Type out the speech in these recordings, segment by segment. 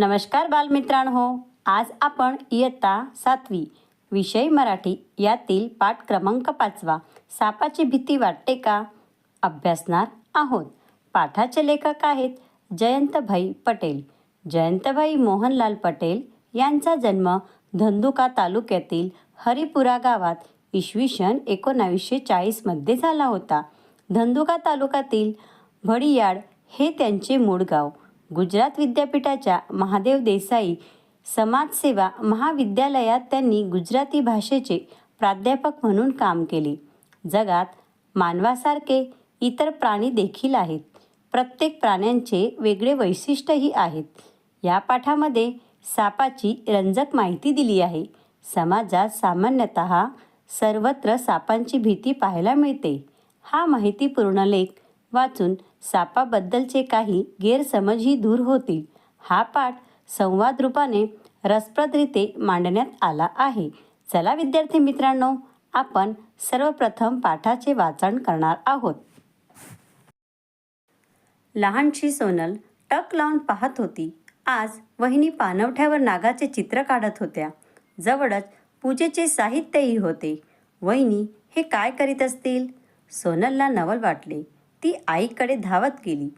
नमस्कार बालमित्रांनो. आज आपण इयत्ता सातवी विषय मराठी यातील पाठ क्रमांक पाचवा सापाची भीती वाटते का? अभ्यासणार आहोत. पाठाचे लेखक आहेत जयंतभाई पटेल. जयंतभाई मोहनलाल पटेल यांचा जन्म धंदुका तालुक्यातील हरिपुरा गावात इसवी सन एकोणावीसशे चाळीसमध्ये झाला होता. धंदुका तालुक्यातील भडियाड हे त्यांचे मूळ गाव. गुजरात विद्यापीठाच्या महादेव देसाई समाजसेवा महाविद्यालयात त्यांनी गुजराती भाषेचे प्राध्यापक म्हणून काम केले. जगात मानवासारखे इतर प्राणी देखील आहेत. प्रत्येक प्राण्यांचे वेगळे वैशिष्ट्यही आहेत. या पाठामध्ये सापाची रंजक माहिती दिली आहे. समाजात सामान्यतः सर्वत्र सापांची भीती पाहायला मिळते. हा माहितीपूर्ण लेख वाचून सापाबद्दलचे काही गैरसमजही दूर होतील. हा पाठ संवाद रूपाने रसप्रदरीते मांडण्यात आला आहे. चला विद्यार्थी मित्रांनो आपण सर्वप्रथम पाठाचे वाचन करणार आहोत. लहानशी सोनल टक लावून पाहत होती. आज वहिनी पानवठ्यावर नागाचे चित्र काढत होत्या. जवळच पूजेचे साहित्यही होते. वहिनी हे काय करीत असतील? सोनलला नवल वाटले. ती आईकडे धावत गेली.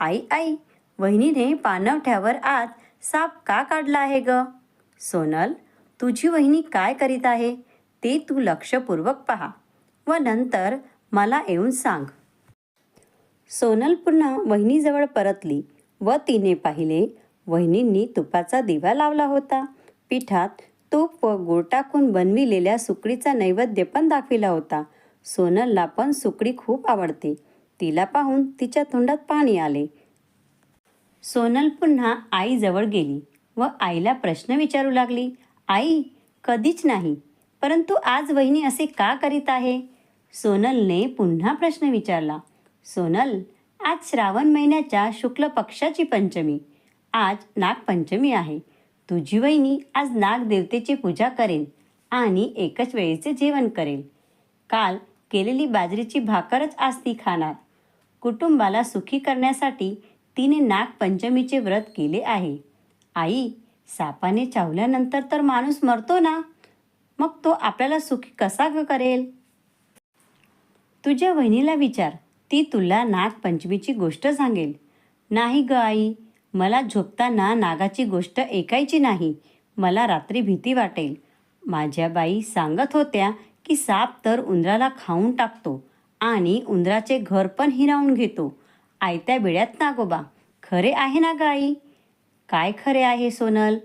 आई आई वहिनीने पानवठ्यावर आत साप का काढला आहे ग? सोनल तुझी वहिनी काय करीत आहे ते तू लक्षपूर्वक पहा व नंतर मला येऊन सांग. सोनल पुन्हा वहिनीजवळ परतली व तिने पाहिले वहिनींनी तुपाचा दिवा लावला होता. पिठात तूप व गुळ टाकून बनविलेल्या सुकडीचा नैवेद्य पण दाखविला होता. सोनलला पण सुकडी खूप आवडते. तिला पाहून तिच्या तोंडात पाणी आले. सोनल पुन्हा आईजवळ गेली व आईला प्रश्न विचारू लागली आई कधीच नाही परंतु आज वहिनी असे का करीत आहे? सोनलने पुन्हा प्रश्न विचारला सोनल आज श्रावण महिन्याच्या शुक्ल पक्षाची पंचमी आज नागपंचमी आहे. तुझी वहिनी आज नागदेवतेची पूजा करेल आणि एकच वेळेचे जेवण करेल. काल केलेली बाजरीची भाकरच आज ती खाणार. कुटुंबाला सुखी करण्यासाठी तिने नागपंचमीचे व्रत केले आहे. आई सापाने चावल्यानंतर तर माणूस मरतो ना? मग तो आपल्याला सुखी कसा ग करेल? तुझ्या वहिनीला विचार. ती तुला नागपंचमीची गोष्ट सांगेल. नाही ग आई मला झोपताना नागाची गोष्ट ऐकायची नाही. मला रात्री भीती वाटेल. माझ्या बाई सांगत होत्या की साप तर उंदराला खाऊन टाकतो. आणि उंदराचे घर पण हिरावून घेतो. आयत्या बिळ्यात नागोबा. खरे आहे ना ग आई काय खरे आहे सोनल?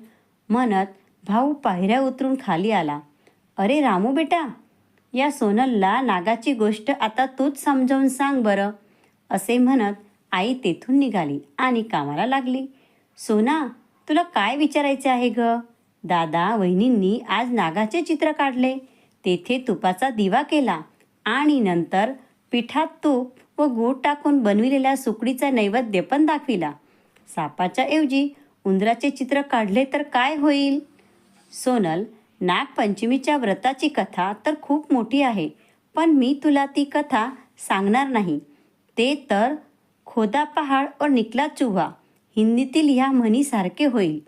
म्हणत भाऊ पायऱ्या उतरून खाली आला. अरे रामू बेटा या सोनलला नागाची गोष्ट आता तूच समजावून सांग बरं. असे म्हणत आई तेथून निघाली आणि कामाला लागली. सोना तुला काय विचारायचे आहे ग? दादा वहिनींनी आज नागाचे चित्र काढले. तेथे तुपाचा दिवा केला आणि नंतर पिठात तूप व गूळ टाकून बनविलेल्या सुकडीचा नैवेद्य पण दाखविला. सापाच्या ऐवजी उंदराचे चित्र काढले तर काय होईल? सोनल नागपंचमीच्या व्रताची कथा तर खूप मोठी आहे पण मी तुला ती कथा सांगणार नाही. ते तर खोदा पहाड और निकला चुहा हिंदीतील ह्या म्हणीसारखे होईल.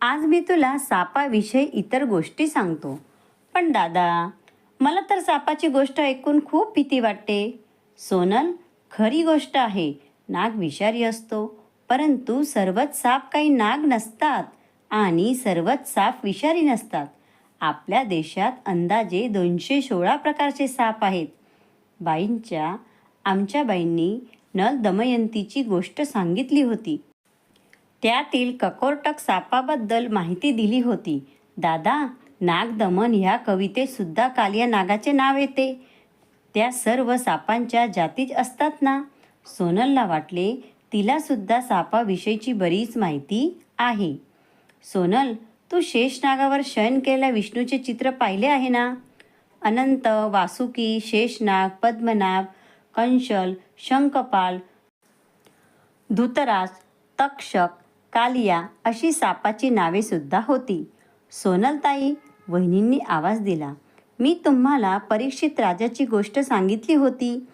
आज मी तुला सापाविषयी इतर गोष्टी सांगतो. पण दादा मला तर सापाची गोष्ट ऐकून खूप भीती वाटते. सोनल खरी गोष्ट आहे नाग विषारी असतो. परंतु सर्वच साप काही नाग नसतात आणि सर्वच साप विषारी नसतात. आपल्या देशात अंदाजे दोनशे सोळा प्रकारचे साप आहेत. बाईंच्या आमच्या बाईंनी नल दमयंतीची गोष्ट सांगितली होती. त्यातील ककोरटक सापाबद्दल माहिती दिली होती. दादा नागदमन ह्या कवितेतसुद्धा कालिया नागाचे नाव येते. त्या सर्व सापांच्या जातीच असतात ना. सोनलला वाटले तिलासुद्धा सापाविषयीची बरीच माहिती आहे. सोनल तू शेषनागावर शयन केलेल्या विष्णूचे चित्र पाहिले आहे ना? अनंत वासुकी शेषनाग पद्मनाभ कंशल शंखपाल धुतराज तक्षक कालिया अशी सापाची नावेसुद्धा होती. सोनलताई वहिनींनी आवाज दिला. मी तुम्हाला परीक्षित राजाची गोष्ट सांगितली होती.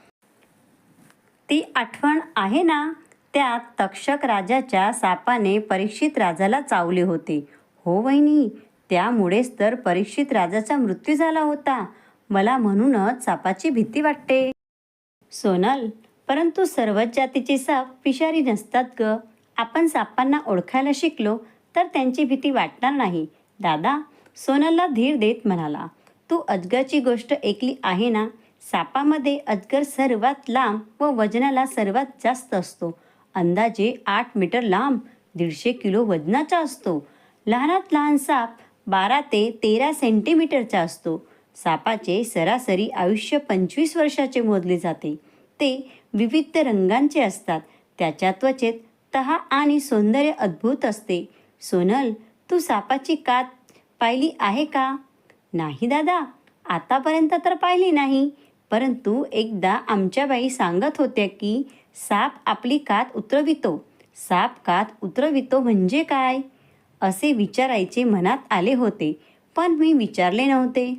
ती आठवण आहे ना? त्यात तक्षक राजाच्या सापाने परीक्षित राजाला चावले होते. हो वहिनी त्यामुळेच तर परीक्षित राजाचा मृत्यू झाला होता. मला म्हणूनच सापाची भीती वाटते. सोनल परंतु सर्वच जातीचे साप विषारी नसतात ग. आपण सापांना ओळखायला शिकलो तर त्यांची भीती वाटणार नाही. दादा सोनलला धीर देत म्हणाला तू अजगरची गोष्ट ऐकली आहे ना? सापामध्ये अजगर सर्वात लांब व वजनाला सर्वात जास्त असतो. अंदाजे आठ मीटर लांब दीडशे किलो वजनाचा असतो. लहानात लहान साप बारा ते तेरा सेंटीमीटरचा असतो. सापाचे सरासरी आयुष्य पंचवीस वर्षाचे मोजले जाते. ते विविध रंगांचे असतात. त्याच्या त्वचेत तहा आणि सौंदर्य अद्भुत असते. सोनल तू सापाची कात पाहिली आहे का? नाही दादा आतापर्यंत तर पाहिली नाही. परंतु एकदा आमच्या बाई सांगत होत्या की साप आपली कात उतरवितो. साप कात उतरवितो म्हणजे काय? असे विचारायचे मनात आले होते पण मी विचारले नव्हते.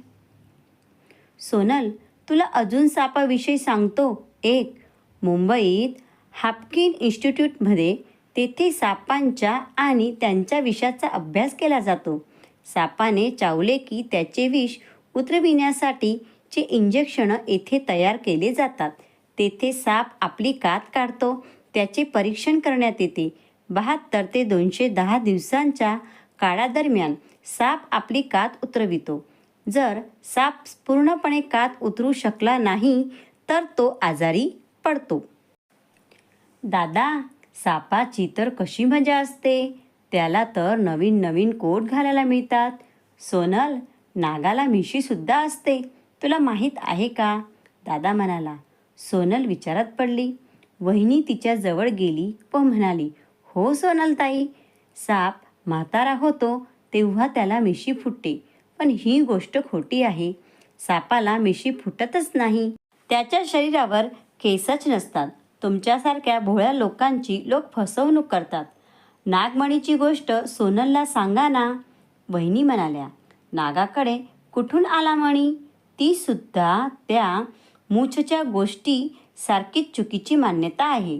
सोनल तुला अजून सापाविषयी सांगतो. एक मुंबईत हापकिन इन्स्टिट्यूटमध्ये तेथे सापांच्या आणि त्यांच्या विषाचा अभ्यास केला जातो. सापाने चावले की त्याचे विष उतरविण्यासाठी जे इंजेक्शनं येथे तयार केले जातात. तेथे साप आपली कात काढतो. त्याचे परीक्षण करण्यात येते. बहात्तर ते दोनशे दहा दिवसांच्या काळादरम्यान साप आपली कात उतरवितो. जर साप पूर्णपणे कात उतरू शकला नाही तर तो आजारी पडतो. दादा सापाची तर कशी मजा असते? त्याला तर नवीन नवीन कोट घालायला मिळतात. सोनल नागाला मिशीसुद्धा असते. तुला माहीत आहे का? दादा म्हणाला. सोनल विचारात पडली. वहिनी तिच्या जवळ गेली व म्हणाली हो सोनल ताई साप म्हातारा होतो तेव्हा त्याला मिशी फुटते. पण ही गोष्ट खोटी आहे. सापाला मिशी फुटतच नाही. त्याच्या शरीरावर केसच नसतात. तुमच्यासारख्या भोळ्या लोकांची लोक फसवणूक करतात. नागमणीची गोष्ट सोनलला सांगा ना. वहिनी म्हणाल्या नागाकडे कुठून आला मणी? ती सुद्धा त्या मूछच्या गोष्टी सारखीच चुकीची मान्यता आहे.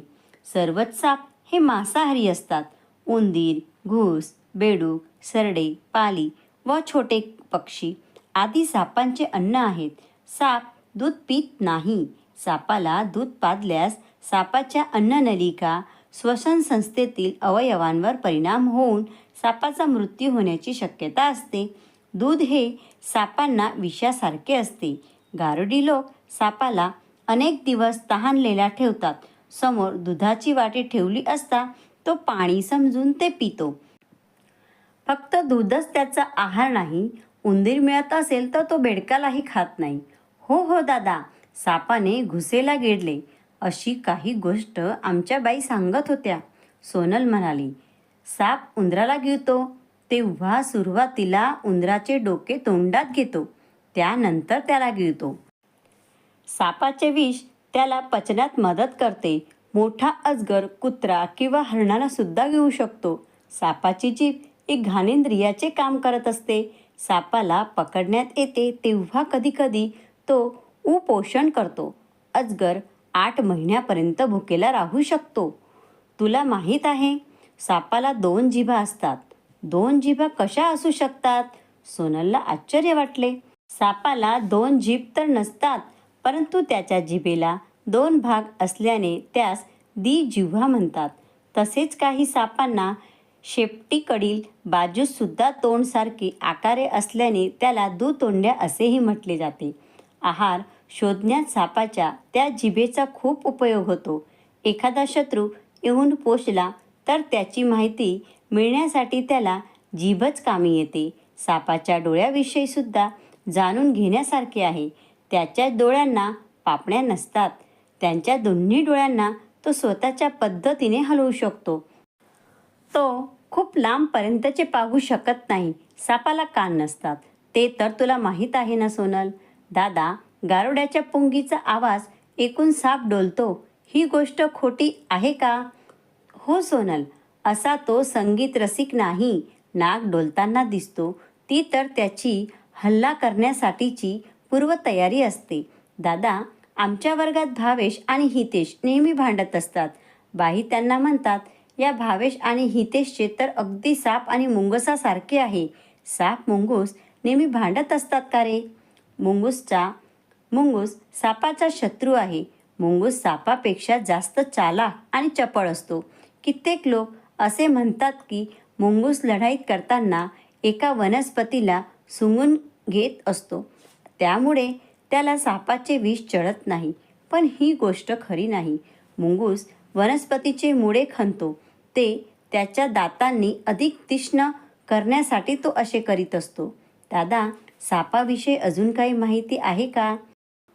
सर्वच साप हे मांसाहारी असतात. उंदीर घूस बेडूक सरडे पाली व छोटे पक्षी आदी सापांचे अन्न आहेत. साप दूध पित नाही. सापाला दूध पाजल्यास सापाच्या अन्ननलिका श्वसन संस्थेतील अवयवांवर परिणाम होऊन सापाचा मृत्यू होण्याची शक्यता असते. दूध हे सापांना विषासारखे असते. गारुडी लोक सापाला अनेक दिवस तहानलेला ठेवतात. समोर दुधाची वाटी ठेवली असता तो पाणी समजून ते पितो. फक्त दूधच त्याचा आहार नाही उंदीर मिळत असेल तर तो बेडकालाही खात नाही. हो हो दादा सापाने घुसेला गेडले. अशी काही गोष्ट आमच्या बाई सांगत होत्या. सोनल म्हणाली साप उंदराला गिळतो तेव्हा सुरुवातीला उंदराचे डोके तोंडात घेतो त्यानंतर त्याला गिळतो. सापाचे विष त्याला पचण्यात मदत करते. मोठा अजगर कुत्रा किंवा हरणाला सुद्धा घेऊ शकतो. सापाची जीभ एक घाणेंद्रियाचे काम करत असते. सापाला पकडण्यात येते तेव्हा कधीकधी तो उपोषण करतो. अजगर आठ महिन्यापर्यंत भुकेला राहू शकतो. तुला माहीत आहे सापाला दोन जिभा असतात. दोन जिभा कशा असू शकतात? सोनलला आश्चर्य वाटले. सापाला दोन जीभ तर नसतात परंतु त्याच्या जिभेला दोन भाग असल्याने त्यास द्विजिव्हा म्हणतात. तसेच काही सापांना शेपटीकडील बाजूसुद्धा तोंडसारखी आकारे असल्याने त्याला दुतोंड्या असेही म्हटले जाते. आहार शोधण्यात सापाच्या त्या जिभेचा खूप उपयोग होतो. एखादा शत्रू येऊन पोचला तर त्याची माहिती मिळण्यासाठी त्याला जीभच कामी येते. सापाच्या डोळ्याविषयी सुद्धा जाणून घेण्यासारखे आहे. त्याच्या डोळ्यांना पापण्या नसतात. त्यांच्या दोन्ही डोळ्यांना तो स्वतःच्या पद्धतीने हलवू शकतो. तो खूप लांबपर्यंतचे पाहू शकत नाही. सापाला कान नसतात. ते तर तुला माहीत आहे ना सोनल. दादा गारोड्याच्या पुंगीचा आवाज एकूण साप डोलतो. ही गोष्ट खोटी आहे का? हो सोनल. असा तो संगीत रसिक नाही नाग डोलताना दिसतो. ती तर त्याची हल्ला करण्यासाठीची पूर्वतयारी असते. दादा आमच्या वर्गात भावेश आणि हितेश नेहमी भांडत असतात. बाई त्यांना म्हणतात या भावेश आणि हितेशचे तर अगदी साप आणि मुंगसासारखे आहे. साप मुंगूस नेहमी भांडत असतात का रे? मुंगूसचा मुंगूस सापाचा शत्रू आहे. मुंगूस सापापेक्षा जास्त चालाक आणि चपळ असतो. कित्येक लोक असे म्हणतात की मुंगूस लढाईत करताना एका वनस्पतीला सुंगून घेत असतो. त्यामुळे त्याला सापाचे विष चढत नाही. पण ही गोष्ट खरी नाही. मुंगूस वनस्पतीचे मुळे खणतो. ते त्याच्या दातांनी अधिक तीक्ष्ण करण्यासाठी तो असे करीत असतो. दादा सापाविषयी अजून काही माहिती आहे का?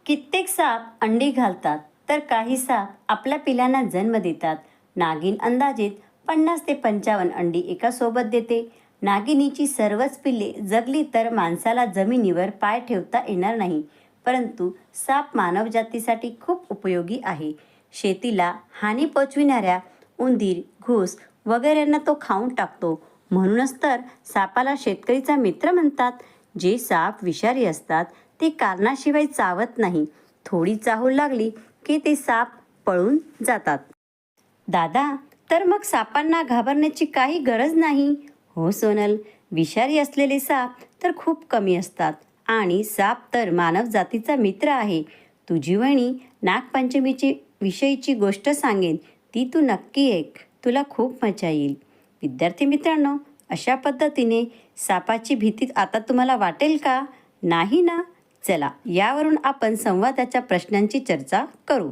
कित्येक साप अंडी घालतात तर काही साप आपल्या पिलांना जन्म देतात. नागिन अंदाजित पन्नास ते पंचावन्न अंडी एका सोबत देते. नागिनीची सर्वच पिल्ले जगली तर माणसाला जमिनीवर पाय ठेवता येणार नाही परंतु साप मानवजातीसाठी खूप उपयोगी आहे. शेतीला हानी पोचविणाऱ्या उंदीर घूस वगैरेंना तो खाऊन टाकतो. म्हणूनच तर सापाला शेतकरीचा मित्र म्हणतात जे साप विषारी असतात ते कारणाशिवाय चावत नाही. थोडी चाहूल लागली की ते साप पळून जातात. दादा तर मग सापांना घाबरण्याची काही गरज नाही. हो सोनल. विषारी असलेले साप तर खूप कमी असतात आणि साप तर मानव जातीचा मित्र आहे. तुझी वहिनी नागपंचमीची विषयीची गोष्ट सांगेन. ती तू नक्की ऐक. तुला खूप मजा येईल. विद्यार्थी मित्रांनो अशा पद्धतीने सापाची भीती आता तुम्हाला वाटेल का? नाही ना. चला यावरून आपण संवादाच्या प्रश्नांची चर्चा करू.